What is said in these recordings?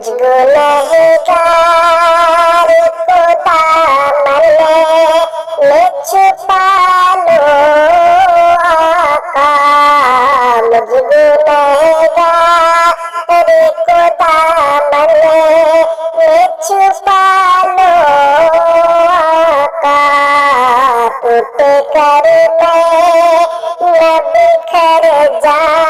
রোজ গুনহেগার খোদা মারলে নেচ পালো আকা রোজ গুনহেগার খোদা মারলে নেচ পালো আকা টুটে করবে নবী খর যা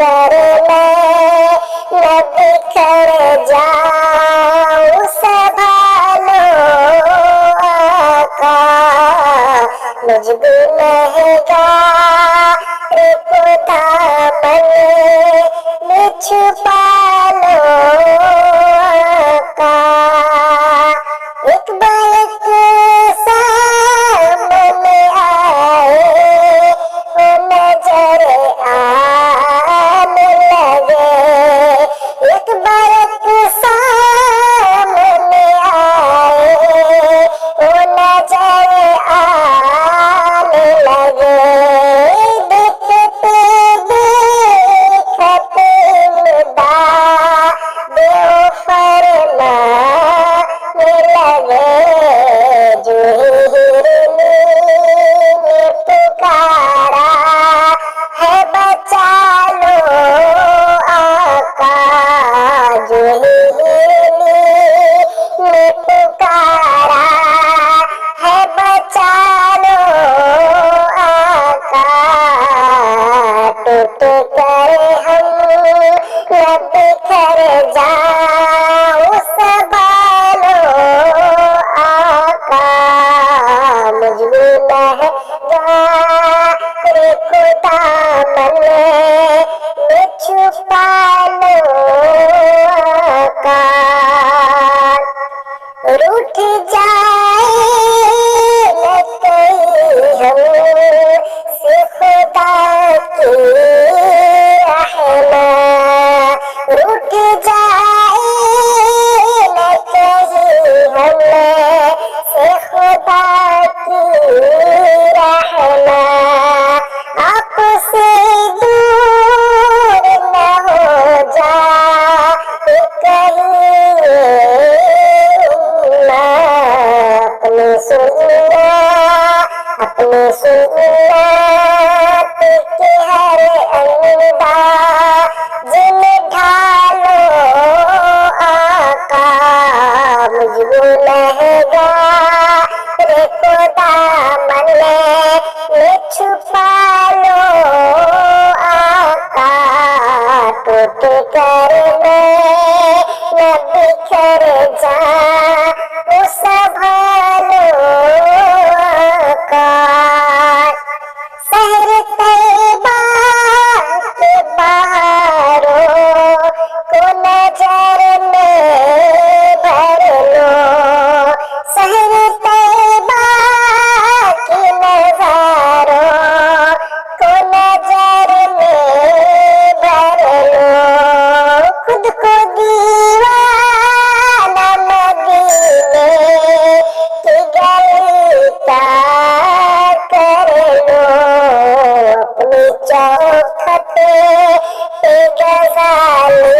করো না নবী করে যাও সে ভালো আকা মুজবি মহেগা রিপুতা মানে মিছুপা রুটি যায় فعل